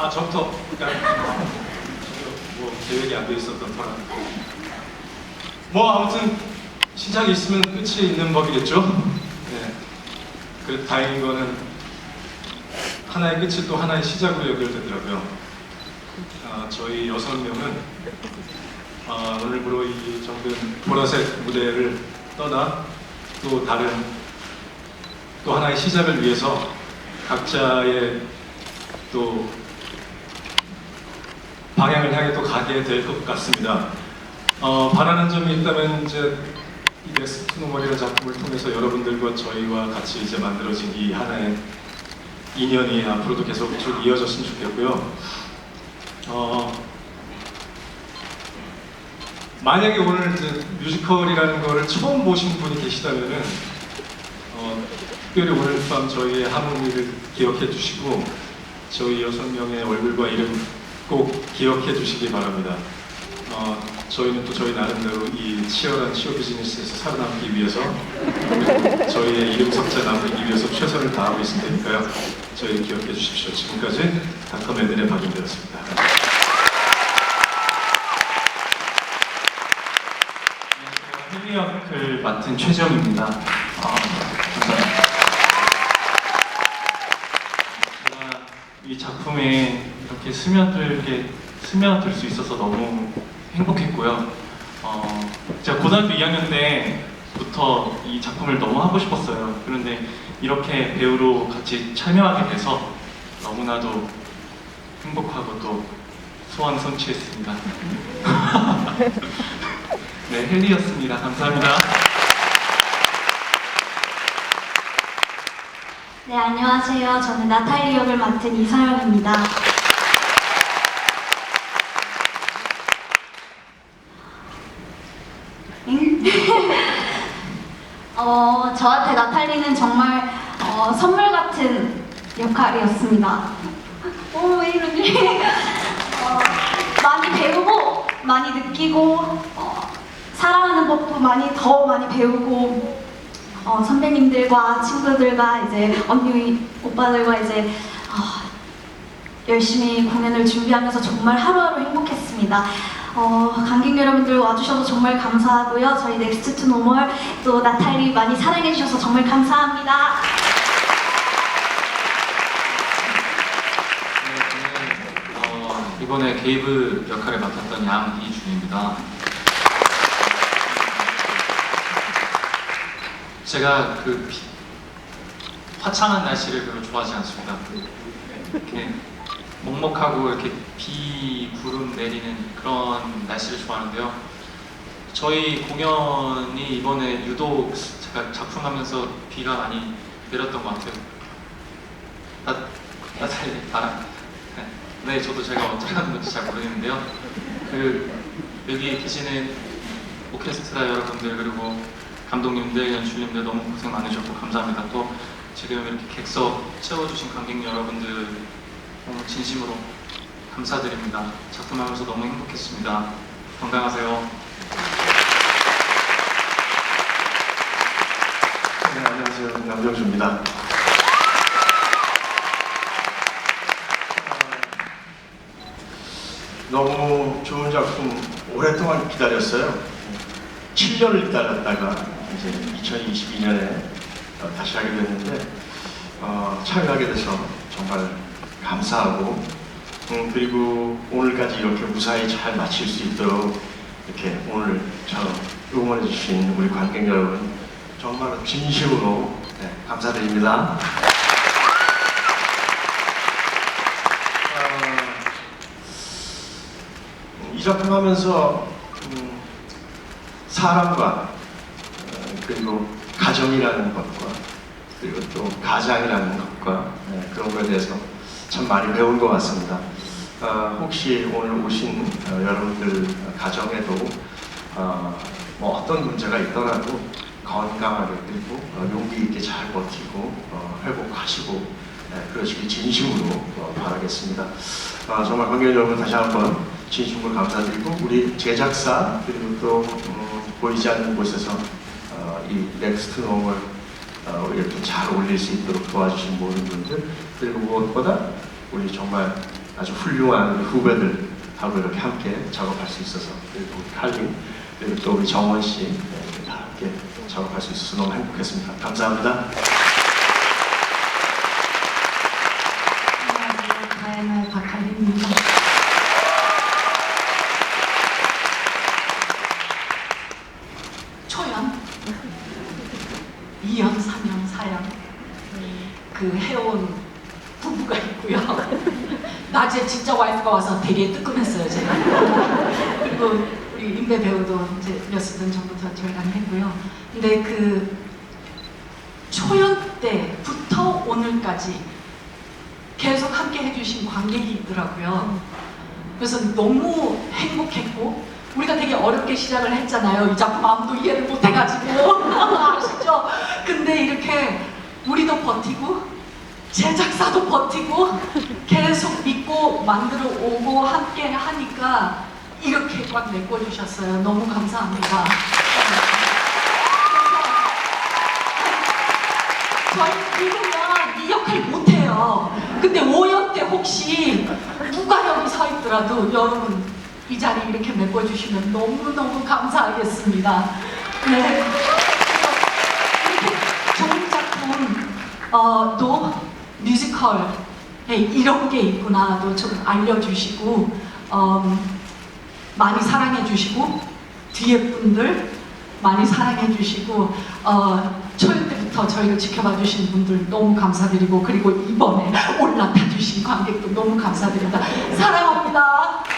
아 저부터 그러니까 뭐 계획이 안 돼 있었던 터라. 뭐 아무튼 시작이 있으면 끝이 있는 법이겠죠. 네. 그 다행인 거는 하나의 끝이 또 하나의 시작으로 연결되더라고요. 아, 저희 여섯 명은 아, 오늘부로 이 정든 보라색 무대를 떠나 또 다른 또 하나의 시작을 위해서 각자의 또 방향을 향해 또 가게 될 것 같습니다. 어, 바라는 점이 있다면 이제 이 넥스트 노멀이라는 작품을 통해서 여러분들과 저희와 같이 이제 만들어진 이 하나의 인연이 앞으로도 계속 쭉 이어졌으면 좋겠고요. 어, 만약에 오늘 이제 뮤지컬이라는 거를 처음 보신 분이 계시다면은 어, 특별히 오늘 밤 저희의 하모니를 기억해 주시고 저희 여섯 명의 얼굴과 이름 꼭 기억해 주시기 바랍니다. 어, 저희는 또 저희 나름대로 이 치열한 치어 비즈니스에서 살아남기 위해서 저희의 이름 석자 남기 위해서 최선을 다하고 있을 테니까요. 저희 기억해 주십시오. 지금까지 닥터 매든의 박인되었습니다. 헨리 역을 맡은 감사합니다. 작품에 이렇게 스며들게 스며들 수 있어서 너무 행복했고요. 어, 제가 고등학교 2학년 때부터 이 작품을 너무 하고 싶었어요. 그런데 이렇게 배우로 같이 참여하게 돼서 너무나도 행복하고 또 소원 성취했습니다. 네, 헨리였습니다. 감사합니다. 네, 안녕하세요. 저는 나탈리 역을 맡은 이서영입니다. 응? 어, 저한테 나탈리는 정말 어, 선물 같은 역할이었습니다. 오, 왜 이러지? 어, 많이 배우고, 많이 느끼고, 어, 사랑하는 법도 많이 더 많이 배우고, 어, 선배님들과 친구들과 이제 언니 오빠들과 이제 어, 열심히 공연을 준비하면서 정말 하루하루 행복했습니다. 어, 관객 여러분들 와주셔서 정말 감사하고요. 저희 넥스트 투 노멀 또 나탈리 많이 사랑해 주셔서 정말 감사합니다. 네, 저는 어, 이번에 게이브 역할을 맡았던 양희준입니다. 제가 그 비- 화창한 날씨를 별로 좋아하지 않습니다. 이렇게 먹먹하고 이렇게 비, 구름 내리는 그런 날씨를 좋아하는데요. 저희 공연이 이번에 유독 제가 작품하면서 비가 많이 내렸던 것 같아요. 나, 나탈리 바람. 네. 네, 저도 제가 어떻게 하는 건지 잘 모르겠는데요. 그 여기 계시는 오케스트라 여러분들 그리고 감독님들, 연출님들 너무 고생 많으셨고 감사합니다. 또 지금 이렇게 객석 채워주신 관객 여러분들 너무 진심으로 감사드립니다. 작품하면서 너무 행복했습니다. 건강하세요. 네, 안녕하세요. 남정주입니다. 너무 좋은 작품 오랫동안 기다렸어요. 7년을 기다렸다가 이제 2022년에 다시 하게 됐는데 어, 참여하게 돼서 정말 감사하고 음, 그리고 오늘까지 이렇게 무사히 잘 마칠 수 있도록 이렇게 오늘 저 응원해 주신 우리 관객 여러분 정말 진심으로 네, 감사드립니다. 어, 이 작품 하면서 음, 사람과 어, 그리고 가정이라는 것과 그리고 또 가장이라는 것과 네, 그런 것에 대해서 참 많이 배운 것 같습니다. 어, 혹시 오늘 오신 어, 여러분들 가정에도 어, 뭐 어떤 문제가 있더라도 건강하게 그리고 어, 용기 있게 잘 버티고 어, 회복하시고 네, 그러시길 진심으로 어, 바라겠습니다. 어, 정말 관객 여러분 다시 한번 진심으로 감사드리고 우리 제작사 그리고 또 음, 보이지 않는 곳에서 어, 이 넥스트 노멀 어, 이렇게 잘 올릴 수 있도록 도와주신 모든 분들 그리고 무엇보다 우리 정말 아주 훌륭한 우리 후배들 하고 이렇게 함께 작업할 수 있어서 그리고 우리 칼린 그리고 또 우리 정원 씨 네, 다 함께 작업할 수 있어서 너무 행복했습니다. 감사합니다. 안녕하세요. 다이나의 박할리입니다. 초연 2연, 3연, 4연 그 해온 부부가 있고요. 낮에 진짜 와이프가 와서 되게 뜨끔했어요 제가. 그리고 우리 임배 배우도 이제 몇 시즌 전부터 저희랑 했고요. 근데 그 초연 때부터 오늘까지 계속 함께 해주신 관객이 있더라고요. 그래서 너무 행복했고 우리가 되게 어렵게 시작을 했잖아요. 이 작품 아무도 이해를 못 해가지고 아시죠? 근데 이렇게 우리도 버티고 제작사도 버티고 계속 믿고 만들어 오고 함께 하니까 이렇게 꽉 메꿔주셨어요. 너무 감사합니다. 저희 읽으면 이 역할 못해요. 근데 5연 때 혹시 누가 여기 서 있더라도 여러분 이 자리 이렇게 메꿔주시면 너무너무 감사하겠습니다. 네. 이렇게 좋은 작품, 어, 또 뮤지컬에 이런 게 있구나도 좀 알려주시고, 어, 많이 사랑해주시고, 뒤에 분들 많이 사랑해주시고, 어, 초연 때부터 저희를 지켜봐 주신 분들 너무 감사드리고, 그리고 이번에 올라타 주신 관객도 너무 감사드립니다. 사랑합니다.